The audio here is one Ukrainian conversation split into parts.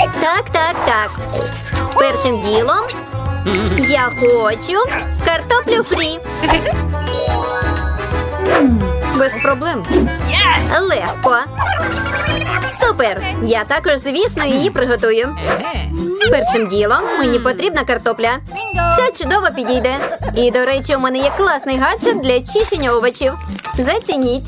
Так, так, так. Першим ділом я хочу картоплю фрі. Без проблем. Легко. Супер! Я також, звісно, її приготую. Першим ділом мені потрібна картопля. Ця чудово підійде. І, до речі, у мене є класний гаджет для чищення овочів. Зацініть.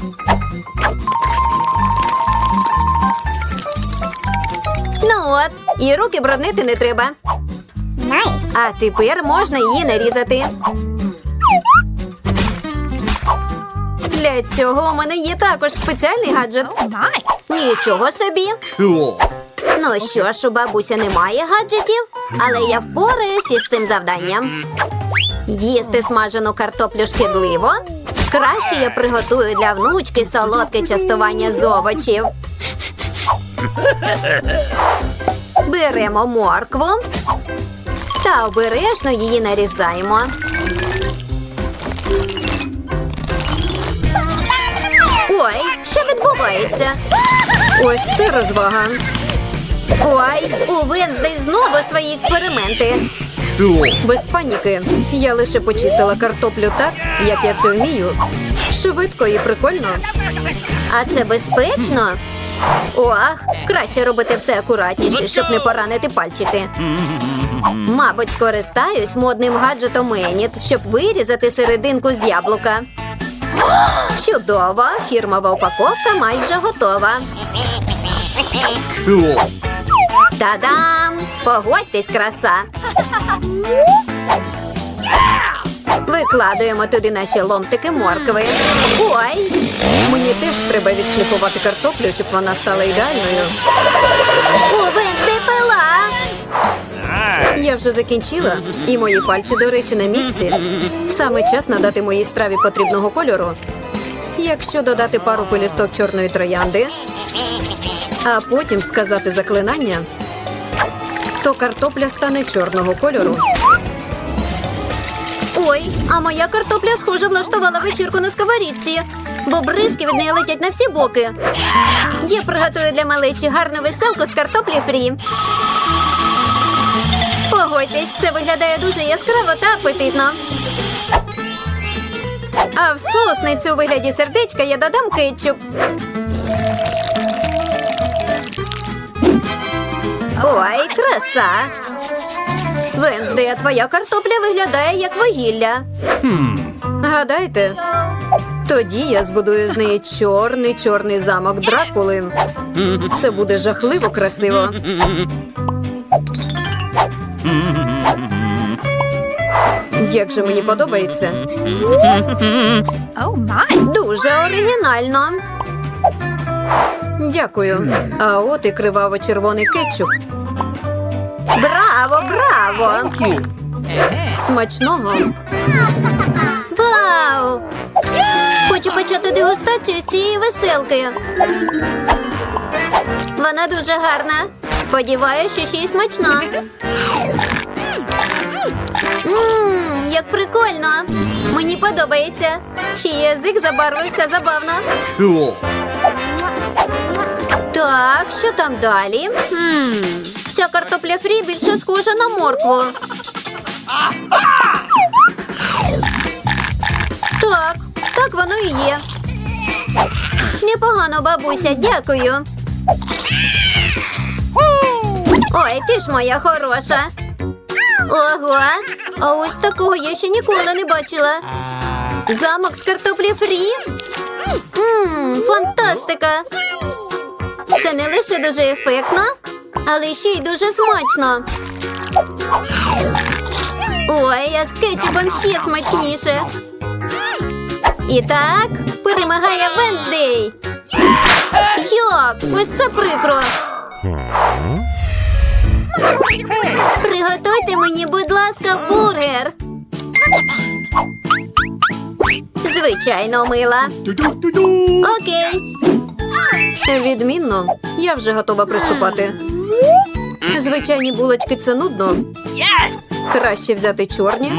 Ну от, і руки бруднити не треба. А тепер можна її нарізати. Для цього у мене є також спеціальний гаджет. Нічого собі. Ну що ж, у бабуся немає гаджетів, але я впораюсь із цим завданням. Їсти смажену картоплю шкідливо. Краще я приготую для внучки солодке частування з овочів. Беремо моркву та обережно її нарізаємо. Ой, що відбувається? Ось це розвага. Ой, у Венздей знову свої експерименти. Без паніки. Я лише почистила картоплю так, як я це вмію. Швидко і прикольно. А це безпечно? Ох, краще робити все акуратніше, щоб не поранити пальчики. Мабуть, скористаюсь модним гаджетом Еніт, щоб вирізати серединку з яблука. Чудово! Фірмова упаковка майже готова. Та-дам! Погодьтесь, краса! Викладуємо туди наші ломтики моркви. Ой! Мені теж треба відшліфувати картоплю, щоб вона стала ідеальною. О, Венсдей пила! Я вже закінчила, і мої пальці, до речі, на місці. Саме час надати моїй страві потрібного кольору. Якщо додати пару пелюсток чорної троянди, а потім сказати заклинання, то картопля стане чорного кольору. Ой, а моя картопля, схоже, влаштувала вечірку на сковорідці, бо бризки від неї летять на всі боки. Я приготую для малечі гарну веселку з картоплі фрі. Погодьтесь, це виглядає дуже яскраво та апетитно. А в сосницю у вигляді сердечка я додам кетчуп. Ой, краса! Венздей, а твоя картопля виглядає як вугілля. Гадайте? Тоді я збудую з неї чорний чорний замок Дракули. Це буде жахливо красиво. Як же мені подобається? Дуже оригінально. Дякую. А от і криваво-червоний кетчуп. Браво, браво! Смачного. Вау! Хочу почати дегустацію з цієї веселки. Вона дуже гарна. Сподіваюся, що ще й смачна. Ммм, як прикольно. Мені подобається. Ще язик забарвився забавно. Так, що там далі? Хм, ця картопля фрі більше схожа на моркву. Так, так воно і є. Непогано, бабуся, дякую. Ой, ти ж моя хороша. Ого, а ось такого я ще ніколи не бачила. Замок з картоплі фрі? Ммм, фантастика! Це не лише дуже ефектно, але ще й дуже смачно. Ой, а з кетчупом ще смачніше. І так, перемагає Венздей. Як? Ось це прикро. Приготуйте мені, будь ласка, бургер. Звичайно, мила. Окей. Відмінно, я вже готова приступати. Звичайні булочки це нудно. Краще взяти чорні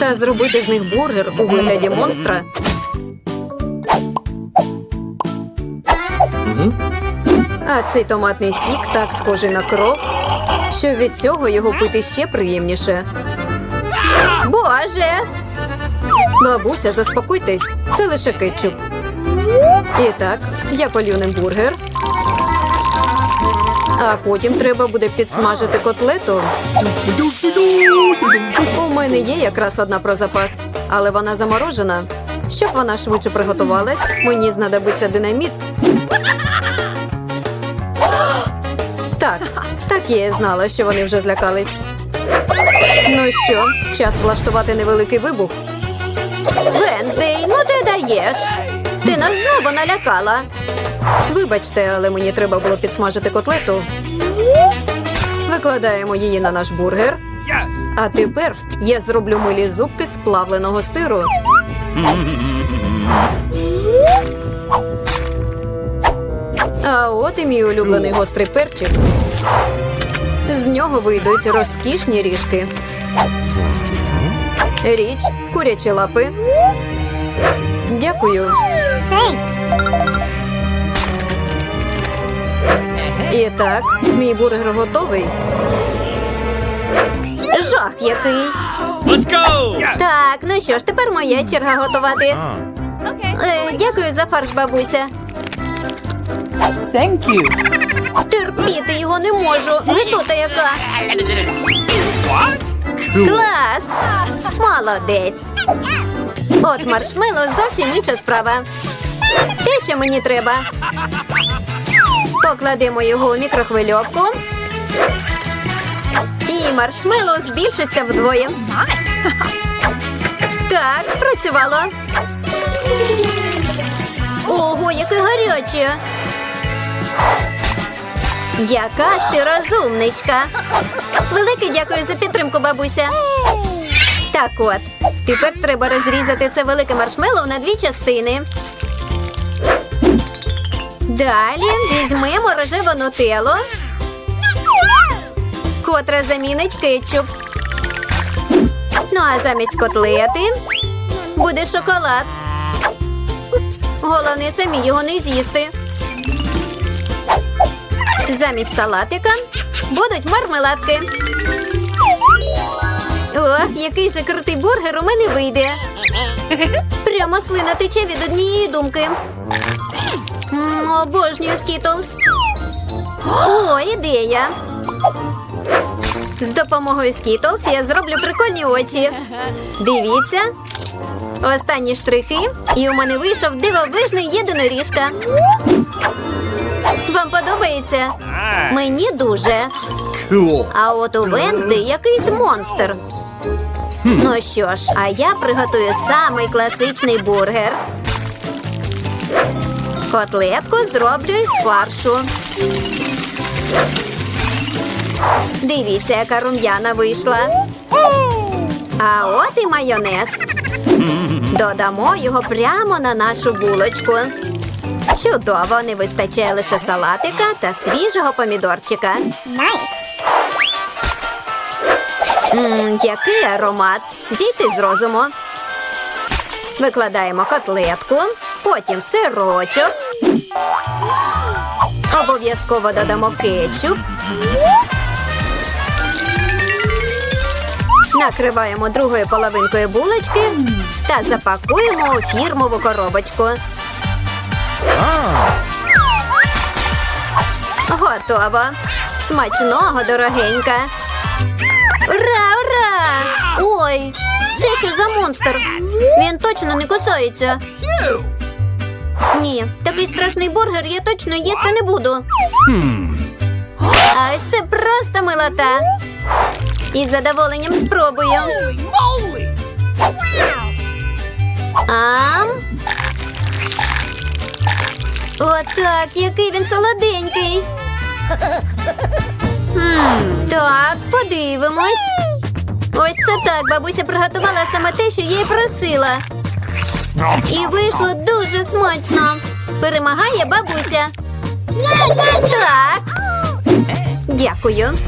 та зробити з них бургер у вигляді монстра. А цей томатний сік так схожий на кров, що від цього його пити ще приємніше. Боже! Бабуся, заспокойтесь, це лише кетчуп. І так, я полю ним бургер. А потім треба буде підсмажити котлету. У мене є якраз одна про запас, але вона заморожена. Щоб вона швидше приготувалась, мені знадобиться динаміт. Так, так я і знала, що вони вже злякались. Ну що, час влаштувати невеликий вибух. Венздей, ну ти даєш. Ти нас знову налякала. Вибачте, але мені треба було підсмажити котлету. Викладаємо її на наш бургер. А тепер я зроблю милі зубки з плавленого сиру. А от і мій улюблений гострий перчик. З нього вийдуть розкішні ріжки. Річ, курячі лапи. Дякую. І так, мій бургер готовий. Жах який. Let's go! Так, ну що ж, тепер моя черга готувати. Е, дякую за фарш, бабуся. Thank you. Терпіти його не можу. Не тута яка. Клас! Молодець. От маршмело зовсім інша справа. Те, що мені треба. Покладемо його у мікрохвильовку. І маршмело збільшиться вдвоє. Так, спрацювало. Ого, яке гаряче. Яка ж ти розумничка. Велике дякую за підтримку, бабуся. Так от, тепер треба розрізати це велике маршмеллоу на дві частини. Далі візьмемо рожеву нутеллу, котра замінить кетчуп. Ну а замість котлети буде шоколад. Головне самі його не з'їсти. Замість салатика будуть мармеладки. О, який же крутий бургер у мене вийде. Прямо слина тече від однієї думки. Обожнюю скітлс. О, ідея. З допомогою скітлс я зроблю прикольні очі. Дивіться. Останні штрихи, і у мене вийшов дивовижний єдиноріжка. Вам подобається? Мені дуже. А от у Венсди якийсь монстр. Ну що ж, а я приготую самий класичний бургер. Котлетку зроблю із фаршу. Дивіться, яка рум'яна вийшла. А от і майонез. Додамо його прямо на нашу булочку. Чудово, не вистачає лише салатика та свіжого помідорчика. Мм, який аромат. Зійти з розуму. Викладаємо котлетку, потім сирочок. Обов'язково додамо кетчуп. Накриваємо другою половинкою булочки та запакуємо у фірмову коробочку. Готово. Смачного, дорогенька. Ура, ура! Ой, це що за монстр? Він точно не кусається. Ні, такий страшний бургер я точно їсти не буду. А ось це просто милота. Із задоволенням спробую. Ам. Отак, який він солоденький. Так, подивимось. Ось це так, бабуся приготувала саме те, що я й просила. І вийшло дуже смачно. Перемагає бабуся. Так. Дякую.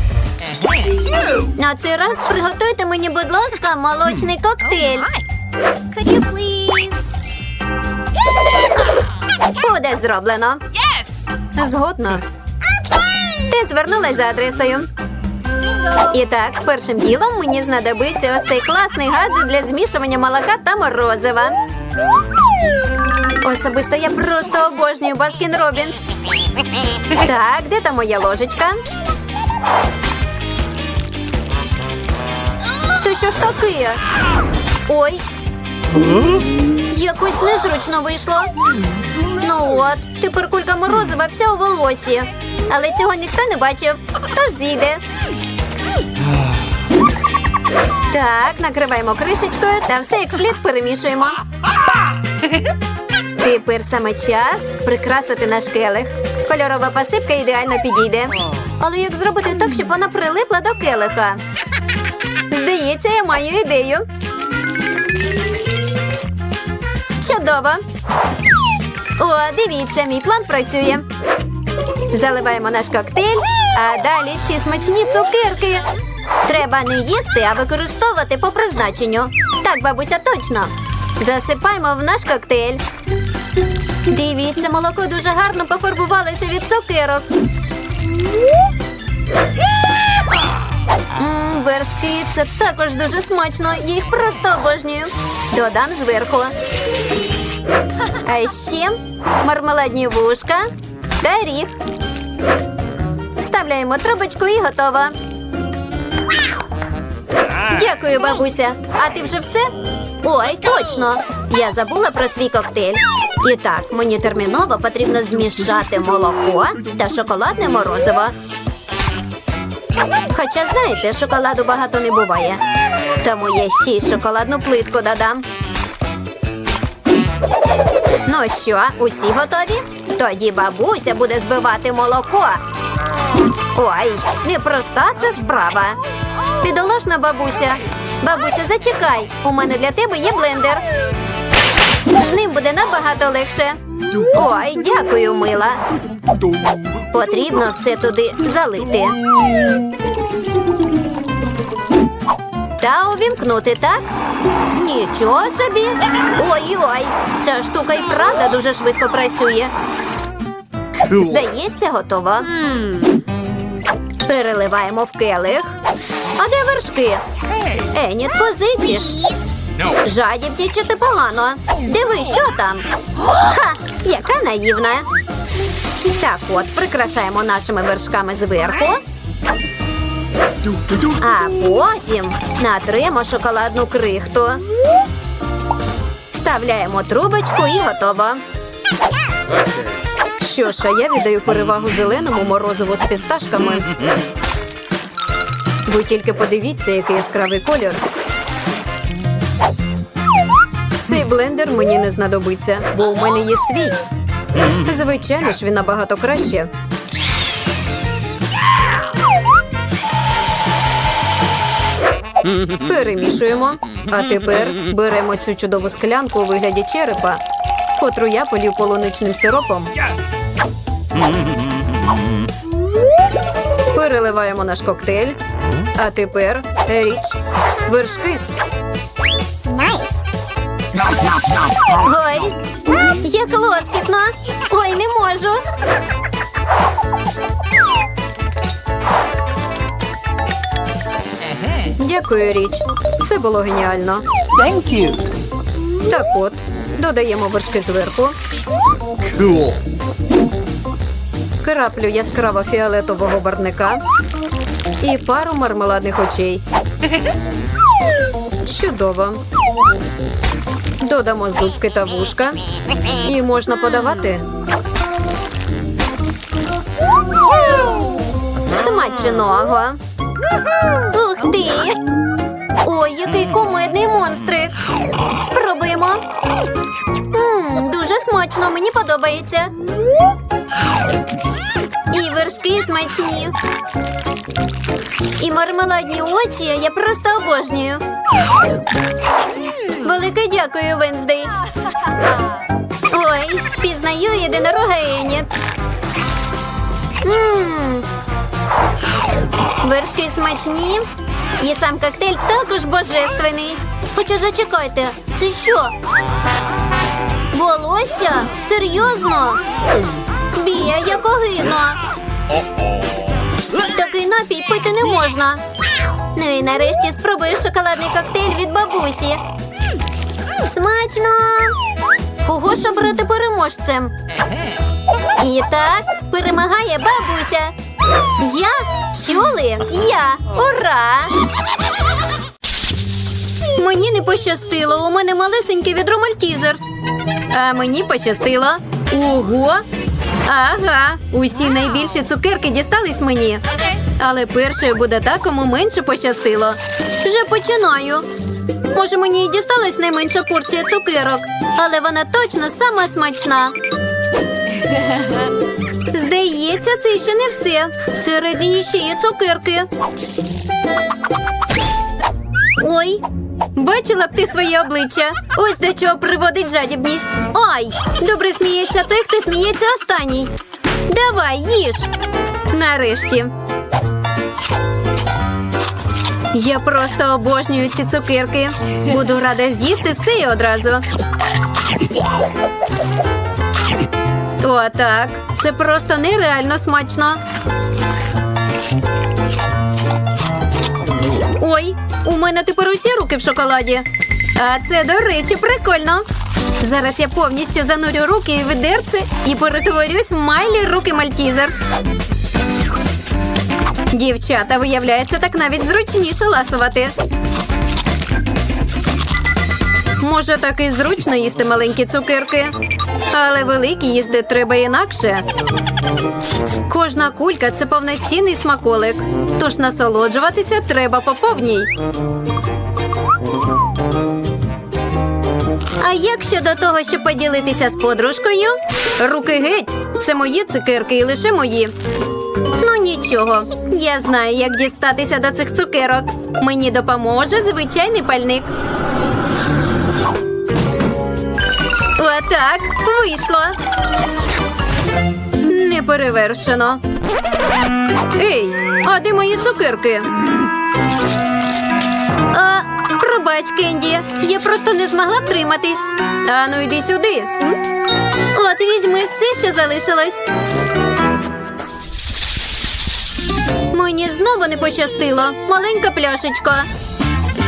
На цей раз приготуйте мені, будь ласка, молочний коктейль. Буде зроблено. Yes! Згодна. Ти звернулась за адресою. І так, першим ділом мені знадобиться ось цей класний гаджет для змішування молока та морозива. Особисто я просто обожнюю Баскін Робінс. Так, де там моя ложечка? Та що ж таке? Ой. Якось незручно вийшло. Ну от, тепер кулька морозива вся у волосі. Але цього ніхто не бачив, тож зійде. Так, накриваємо кришечкою та все як слід перемішуємо. Тепер саме час прикрасити наш келих. Кольорова посипка ідеально підійде. Але як зробити так, щоб вона прилипла до келиха? Здається, я маю ідею. Чудово. О, дивіться, мій план працює. Заливаємо наш коктейль, а далі ці смачні цукерки. Треба не їсти, а використовувати по призначенню. Так, бабуся, точно. Засипаємо в наш коктейль. Дивіться, молоко дуже гарно пофарбувалося від цукерок. Мм, вершки це також дуже смачно. Їх просто обожнюю. Додам зверху. А ще мармеладні вушка та ріг. Вставляємо трубочку і готово. Дякую, бабуся. А ти вже все? Ой, точно. Я забула про свій коктейль. І так, мені терміново потрібно змішати молоко та шоколадне морозиво. Хоча, знаєте, шоколаду багато не буває. Тому я ще й шоколадну плитку додам. Ну що, усі готові? Тоді бабуся буде збивати молоко. Ой, непроста це справа. Підолошна бабуся. Бабуся, зачекай. У мене для тебе є блендер. З ним буде набагато легше. Ой, дякую, мила. Потрібно все туди залити. Та увімкнути, так? Нічого собі. Ой-ой, ця штука і правда дуже швидко працює. Здається, готово. Переливаємо в келих. А де вершки? Еніт, позичиш. Жадібнічити погано. Диви, що там? Ха! Яка наївна. Так от, прикрашаємо нашими вершками зверху. А потім натримо шоколадну крихту. Вставляємо трубочку і готово. Що ж, а я віддаю перевагу зеленому морозиву з фісташками. Ви тільки подивіться, який яскравий колір. Цей блендер мені не знадобиться, бо у мене є свій. Звичайно ж, він набагато краще. Перемішуємо. А тепер беремо цю чудову склянку у вигляді черепа, котру я полів полуничним сиропом. Переливаємо наш коктейль. А тепер річ, вершки. Ой, як лоскітно. Ой, не можу. Дякую, річ. Це було геніально. Thank you. Так от, додаємо вершки зверху, Cool. краплю яскраво фіолетового барника і пару мармеладних очей. Чудово. Додамо зубки та вушка. І можна подавати. Смаченого. Ух ти! Ой, який кумедний монстрик. Спробуємо. Мм, дуже смачно, мені подобається. І вершки смачні. І мармеладні очі я просто обожнюю. Велике дякую, Венздей. Ой, пізнаю єдинорога Еніт. Вершки смачні. І сам коктейль також божественний. Хоча зачекайте, це що? Волосся? Серйозно? Бія, як огидно. Такий напій пити не можна. Ну і нарешті спробую шоколадний коктейль від бабусі. Смачно! Кого ж обрати переможцем? І так, перемагає бабуся. Я? Чули? Я! Ура! Мені не пощастило, у мене малесеньке відро Мальтізерс. А мені пощастило. Ого! Ага, усі найбільші цукерки дістались мені. Але першою буде та, кому менше пощастило. Вже починаю. Може, мені і дісталась найменша порція цукерок, але вона точно сама смачна. Здається, це ще не все. Всередині ще є цукерки. Ой, бачила б ти своє обличчя. Ось до чого приводить жадібність. Ай! Добре сміється той, хто сміється останній. Давай, їж. Нарешті. Я просто обожнюю ці цукерки. Буду рада з'їсти все і одразу. О, так. Це просто нереально смачно. Ой, у мене тепер усі руки в шоколаді. А це, до речі, прикольно. Зараз я повністю занурю руки в відерце і перетворюсь в Майлі руки Мальтізерс. Дівчата, виявляється, так навіть зручніше ласувати. Може, так і зручно їсти маленькі цукерки, але великі їсти треба інакше. Кожна кулька це повноцінний смаколик, тож насолоджуватися треба по повній. А як щодо того, щоб поділитися з подружкою? Руки геть, це мої цукерки і лише мої. Ну нічого, я знаю, як дістатися до цих цукерок. Мені допоможе звичайний пальник. Отак, вийшло. Неперевершено. Ей, а де мої цукерки? А, пробач, Кенді. Я просто не змогла втриматись. А ну йди сюди. Упс. От візьми все, що залишилось. Мені знову не пощастило. Маленька пляшечка.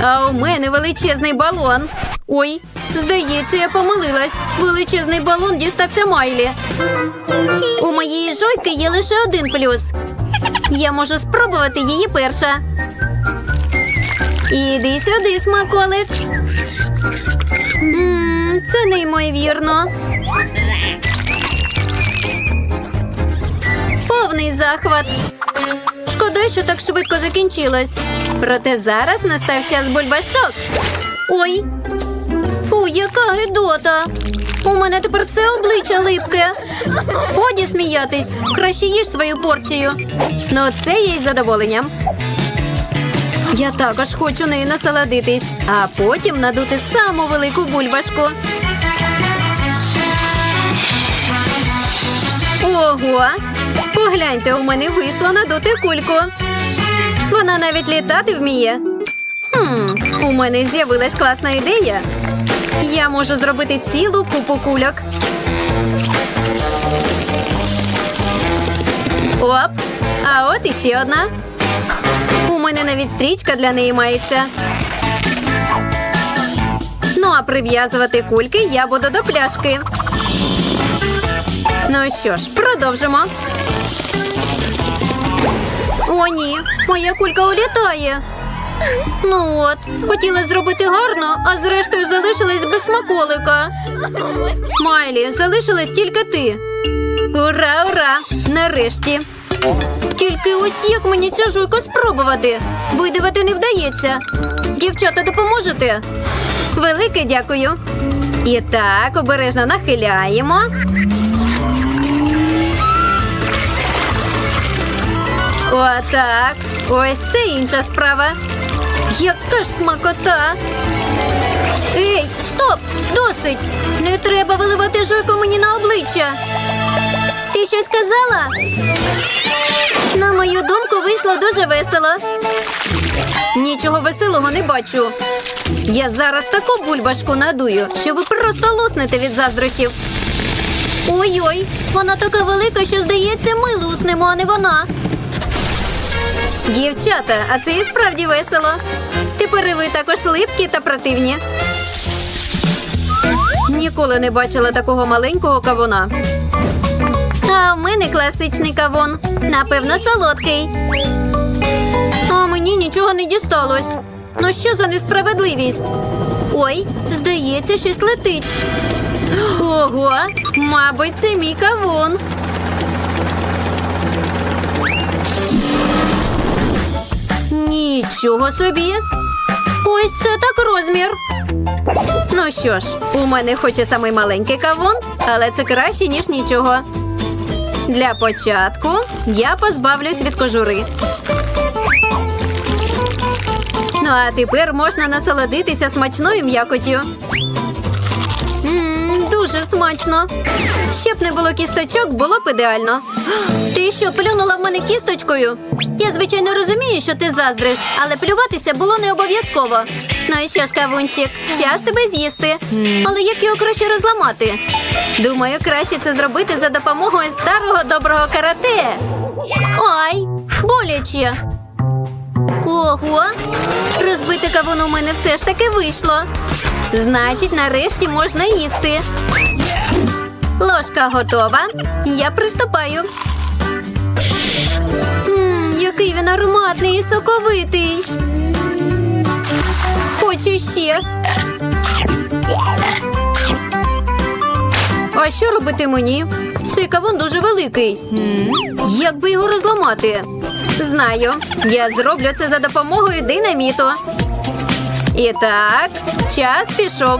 А у мене величезний балон. Ой, здається, я помилилась. Величезний балон дістався Майлі. У моєї жойки є лише один плюс. Я можу спробувати її перша. Іди сюди, смаколик. Ммм, це неймовірно. Повний захват. Шкода, що так швидко закінчилось. Проте зараз настав час бульбашок. Ой. Фу, яка гидота. У мене тепер все обличчя липке. Годі сміятись. Краще їж свою порцію. Ну, це я із задоволенням. Я також хочу нею насолодитись, а потім надути саму велику бульбашку. Ого! Погляньте, у мене вийшло надути кульку. Вона навіть літати вміє. Хм, у мене з'явилась класна ідея. Я можу зробити цілу купу кульок. Оп! А от іще одна. У мене навіть стрічка для неї мається. Ну а прив'язувати кульки я буду до пляшки. Ну що ж, продовжимо. О, ні, моя кулька улітає. Ну от, хотіла зробити гарно, а зрештою залишилась без смаколика. Майлі, залишилась тільки ти. Ура, ура! Нарешті. Тільки ось як мені цю жуйку спробувати. Видавати не вдається. Дівчата, допоможете? Велике дякую. І так, обережно нахиляємо. Отак. Ось це інша справа. Яка ж смакота. Ей, стоп! Досить! Не треба виливати жуйку мені на обличчя. Ти щось сказала? На мою думку, вийшло дуже весело. Нічого веселого не бачу. Я зараз таку бульбашку надую, що ви просто луснете від заздрощів. Ой-ой, вона така велика, що здається, ми луснемо, а не вона. Дівчата, а це і справді весело. Тепер і ви також липкі та противні. Ніколи не бачила такого маленького кавуна. А в мене класичний кавун. Напевно, солодкий. А мені нічого не дісталось. Ну що за несправедливість? Ой, здається, щось летить. Ого, мабуть, це мій кавун. Нічого собі. Ось це так розмір. Ну що ж, у мене хоч і самий маленький кавун, але це краще, ніж нічого. Для початку я позбавлюсь від кожури. Ну а тепер можна насолодитися смачною м'якотю. Дуже смачно. Щоб не було кісточок, було б ідеально. Ти що, плюнула в мене кісточкою? Я, звичайно, розумію, що ти заздриш, але плюватися було не обов'язково. Ну і що ж, кавунчик, час тебе з'їсти. Але як його краще розламати? Думаю, краще це зробити за допомогою старого доброго карате. Ай, боляче. Ого, розбити кавун у мене все ж таки вийшло. Значить, нарешті можна їсти. Ложка готова. Я приступаю. Мм, який він ароматний і соковитий. Хочу ще. А що робити мені? Цей кавун дуже великий. Як би його розламати? Знаю, я зроблю це за допомогою динаміту. І так, час пішов.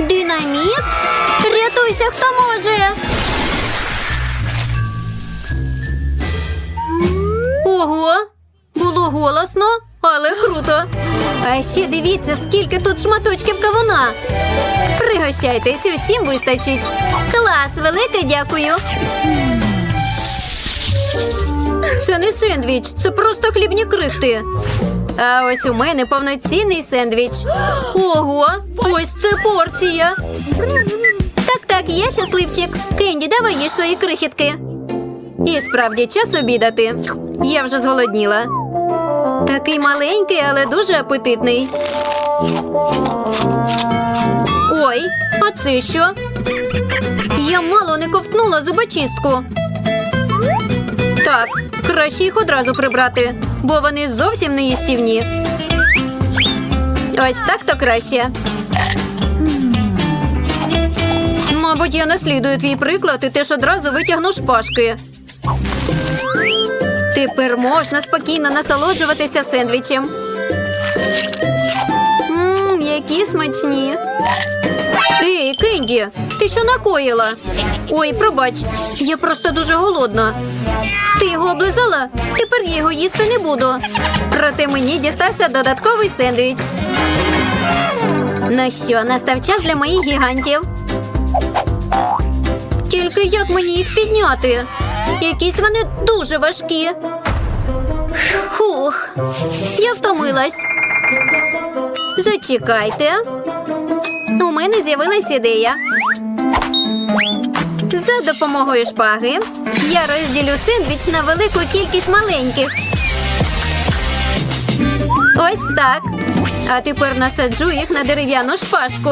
Динаміт? Рятуйся, хто може. Ого, було голосно, але круто. А ще дивіться, скільки тут шматочків кавуна. Пригощайтесь, усім вистачить. Клас, велике дякую. Це не сендвіч, це просто хлібні крихти. А ось у мене повноцінний сендвіч. Ого, ось це порція. Так, так, я щасливчик. Кенді, давай їж свої крихітки. І справді час обідати. Я вже зголодніла. Такий маленький, але дуже апетитний. Ой, а це що? Я мало не ковтнула зубочистку. Так, краще їх одразу прибрати, бо вони зовсім не їстівні. Ось так то краще. Мабуть, я наслідую твій приклад і теж одразу витягну шпажки. Тепер можна спокійно насолоджуватися сендвічем. Ммм, які смачні. Ей, Кенді, ти що накоїла? Ой, пробач, я просто дуже голодна. Ти його облизала? Тепер я його їсти не буду. Проте мені дістався додатковий сендвіч. Ну що, настав час для моїх гігантів. Тільки як мені їх підняти? Якісь вони дуже важкі. Хух, я втомилась. Зачекайте. У мене з'явилась ідея. За допомогою шпаги я розділю сендвіч на велику кількість маленьких. Ось так. А тепер насаджу їх на дерев'яну шпажку.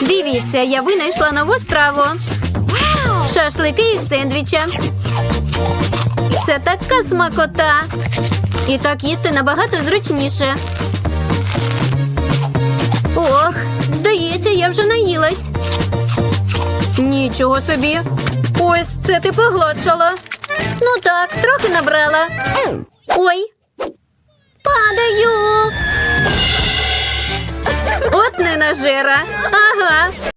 Дивіться, я винайшла нову страву. Шашлики із сендвіча. Це така смакота. І так їсти набагато зручніше. Ох, здається, я вже наїлась. Нічого собі. Ось це ти погладшала. Ну так, трохи набрала. Ой. Падаю. От ненажера. Ага.